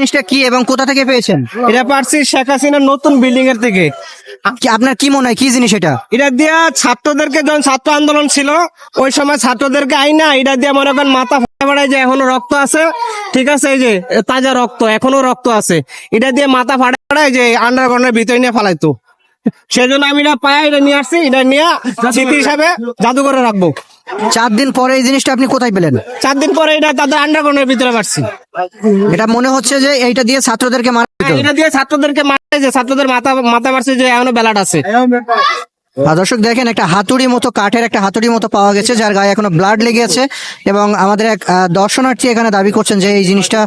জিনিসটা কি এবং কোথা থেকে পেয়েছেন? এটা পারছি শেখ হাসিনার নতুন বিল্ডিং এর থেকে কি- আপনার কি মনে হয় কি জিনিস এটা? এটা দিয়া ছাত্রদেরকে যখন ছাত্র আন্দোলন ছিল ওই সময় ছাত্রদেরকে আইনা এটা দিয়ে মনে করেন মাথা ফাটা ফাটায় যে এখনও রক্ত আছে। ঠিক আছে এই যে তাজা রক্ত এখনও রক্ত আছে। এটা দিয়ে মাথা ফাটা ফাটায় যে আন্ডারগ্রাউন্ডের ভিতরে নিয়ে ফালাইতো। সেজন্য আমি এটা পাই এটা নিয়ে আসছি এটা নিয়ে স্মৃতি হিসাবে জাদুঘরে রাখব। চার দিন পরে এই জিনিসটা আপনি কোথায় পেলেন? চার দিন পরে এটা তাদের আন্ডারগ্রাউন্ডের ভিতরে পারছি এটা মনে হচ্ছে যে এইটা দিয়ে ছাত্রদেরকে মারা হতো। এটা দিয়ে ছাত্রদেরকে মারছে যে ছাত্রদের মাথা মাথা মারছে যে এখনও ব্যালাট আছে। দর্শক দেখেন একটা হাতুড়ি মতো কাঠের একটা হাতুড়ি মতো পাওয়া গেছে যার গায়ে এখনও ব্লাড লেগে আছে এবং আমাদের এক দর্শনার্থী এখানে দাবি করছেন যে এই জিনিসটা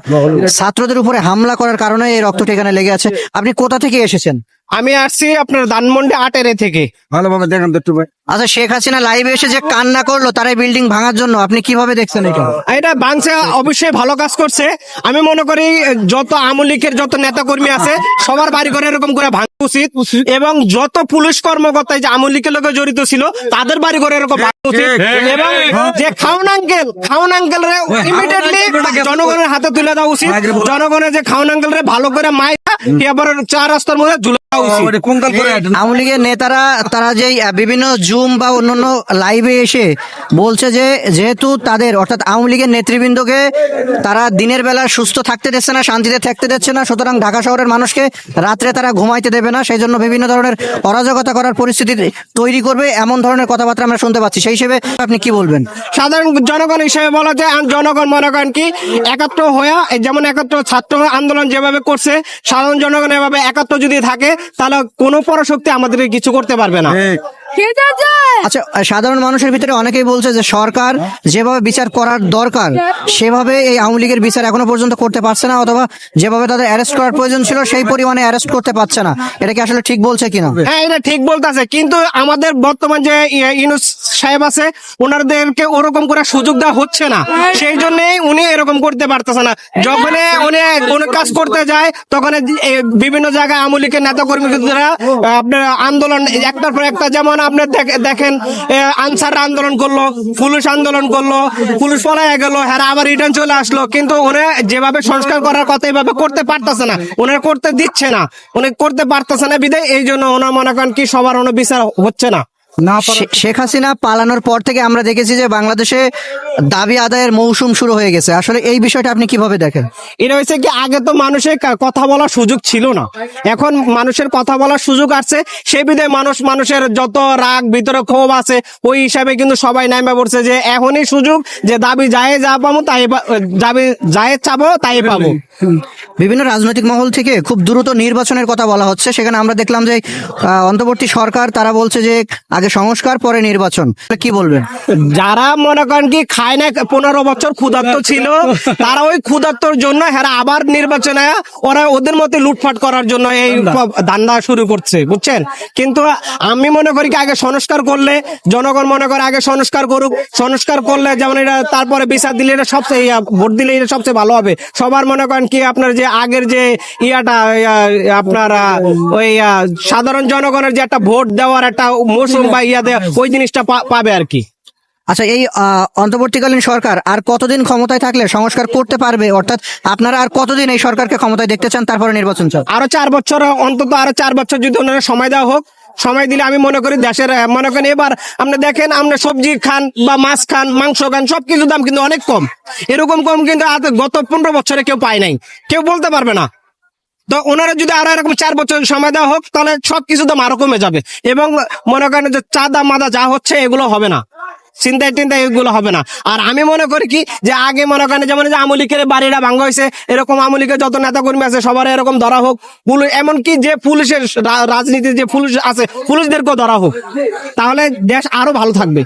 ছাত্রদের উপরে হামলা করার কারণে এই রক্তটা এখানে লেগে আছে। আপনি কোথা থেকে এসেছেন? আমি আসছি আপনার ধানমন্ডি আটেরে থেকে ভালোভাবে দেখেন তো একটু ভাই আচ্ছা শেখ হাসিনা লাইভে এসে যে কান্না করল তার এই বিল্ডিং ভাঙার জন্য আপনি কীভাবে দেখছেন এটা এটা বাংসে অবশ্যই ভালো কাজ করছে আমি মনে করি যত আমলিকের যত নেতা কর্মী আছে সবার বাড়ি করে এরকম করে ভাঙা উচিত এবং যত পুলিশ কর্মকর্তা যে আমলিকের লোকে জড়িত ছিল তাদের বাড়ি ঘরে এরকম ভাঙা উচিত এবং যে খাউন আঙ্কেল খাউন আঙ্কেল রে ইমিডিয়েটলি জনগণের হাতে তুলে দেওয়া উচিত জনগণের যে খাউন আঙ্কেল রে ভালো করে মাইরা এবার চার রাস্তার মধ্যে ঝুলে। আওয়ামী লীগের নেতারা তারা যে বিভিন্ন জুম বা অন্যান্য লাইভে এসে বলছে যে যেহেতু তাদের অর্থাৎ আওয়ামী লীগের নেতৃবৃন্দকে তারা দিনের বেলা সুস্থ থাকতে দিচ্ছে না শান্তিতে থাকতে দিচ্ছে না সুতরাং ঢাকা শহরের মানুষকে রাত্রে তারা ঘুমাইতে দেবে না সেই জন্য বিভিন্ন ধরনের অরাজকতা করার পরিস্থিতি তৈরি করবে এমন ধরনের কথাবার্তা আমরা শুনতে পাচ্ছি। সেই হিসেবে আপনি কি বলবেন? সাধারণ জনগণ হিসেবে বলা যায় জনগণ মনে করেন কি একাত্র হয়ে যেমন একাত্র ছাত্র আন্দোলন যেভাবে করছে সাধারণ জনগণ এভাবে একাত্ম যদি থাকে তাহলে কোনো পরশক্তি আমাদের কিছু করতে পারবে না ঠিক। আচ্ছা সাধারণ মানুষের ভিতরে অনেকেই বলছে যে সরকার যেভাবে বিচার করার দরকার সেভাবে এই আওয়ামী লীগের বিচার এখনও পর্যন্ত করতে পারছে না অথবা যেভাবে তাদের অ্যারেস্ট করার প্রয়োজন ছিল সেই পরিমাণে অ্যারেস্ট করতে পারছে না। এটা কি আসলে ঠিক বলছে কিনা? হ্যাঁ এটা ঠিক বলতেছে কিন্তু আমাদের বর্তমান যে ইউনুস সাহেব আছে ওনাদেরকে ওরকম করে সুযোগ দেওয়া হচ্ছে না। সেই জন্য উনি এরকম করতে পারতেছে না। যখন উনি কোনো কাজ করতে যায় তখন বিভিন্ন জায়গায় আমলিকের নেতা কর্মীরা আপনার আন্দোলন একটার পর একটা যেমন আপনার দেখ- দেখেন আনসার আন্দোলন করল, পুলিশ আন্দোলন করল, পুলিশ পলায় গেল হ্যাঁ আবার রিটার্ন চলে আসলো। কিন্তু ওরা যেভাবে সংস্কার করার কথা এভাবে করতে পারতেছে না উনি করতে দিচ্ছে না, উনি করতে পারতেছে না বিদায়, এই জন্য ওনার মনে করেন কি সবার কোনো বিচার হচ্ছে না। না শেখ হাসিনা পালানোর পর থেকে আমরা দেখেছি যে বাংলাদেশে দাবি আদায়ের মৌসুম শুরু হয়ে গেছে। আসলে এই বিষয়টা আপনি কীভাবে দেখেন? এটা হচ্ছে কি আগে তো মানুষের কথা বলার সুযোগ ছিল না। এখন মানুষের কথা বলার সুযোগ আছে সেই বিধে মানুষ মানুষের যত রাগ ভিতরে ক্ষোভ আছে ওই হিসাবে কিন্তু সবাই নামে পড়ছে যে এখনই সুযোগ যে দাবি যায় যা পাবো তাই দাবি যায় চাবো তাই পাবো। বিভিন্ন রাজনৈতিক মহল থেকে খুব দ্রুত নির্বাচনের কথা বলা হচ্ছে। সেখানে আমরা দেখলাম যে অন্তর্বর্তী সরকার তারা বলছে যে আগে সংস্কার পরে নির্বাচন। কি বলবেন? যারা মনে করেন কি খায় না পনেরো বছর ক্ষুধার্ত ছিল তারা ওই ক্ষুধার্তর জন্য হ্যাঁ আবার নির্বাচনে ওরা ওদের মধ্যে লুটফাট করার জন্য এই ধান্দা শুরু করছে বুঝছেন? কিন্তু আমি মনে করি কি আগে সংস্কার করলে জনগণ মনে করে আগে সংস্কার করুক। সংস্কার করলে যেমন এটা তারপরে বিচার দিলে এটা সবচেয়ে ইয়া, ভোট দিলে এটা সবচেয়ে ভালো হবে। সবার মনে করেন কি আপনার যে আগের যে ইয়াটা আপনার ওই সাধারণ জনগণের যে একটা ভোট দেওয়ার একটা মৌসুম বা ইয়া দেওয়া ওই জিনিসটা পাবে আর কি। আচ্ছা এই অন্তর্বর্তীকালীন সরকার আর কতদিন ক্ষমতায় থাকলে সংস্কার করতে পারবে? অর্থাৎ আপনারা আর কতদিন এই সরকারকে ক্ষমতায় দেখতে চান? তারপরে নির্বাচন চান আরও চার বছর অন্তত আরও চার বছর যদি ওনারা সময় দেওয়া হোক সময় দিলে আমি মনে করি দেশের মনে করেন এবার আপনি দেখেন আপনি সবজি খান বা মাছ খান মাংস খান সবকিছুর দাম কিন্তু অনেক কম। এরকম কম কিন্তু গত পনেরো বছরে কেউ পায় নাই। কেউ বলতে পারবে না। তো ওনারা যদি আরও এরকম চার বছর সময় দেওয়া হোক, তাহলে সবকিছু দাম আরও কমে যাবে। এবং মনে করেন যে চাঁদা মাদা যা হচ্ছে, এগুলো হবে না। চিন্তায় টিন্তায় এগুলো হবে না। আর আমি মনে করি কি, যে আগে মনে করেন যেমন যে আমলিকের বাড়িটা ভাঙ্গা হয়েছে, এরকম আমলিকের যত নেতা কর্মী আছে সবার এরকম ধরা হোক। এমনকি যে পুলিশের রাজনীতির যে পুলিশ আছে, পুলিশদেরকেও ধরা হোক। তাহলে দেশ আরও ভালো থাকবে।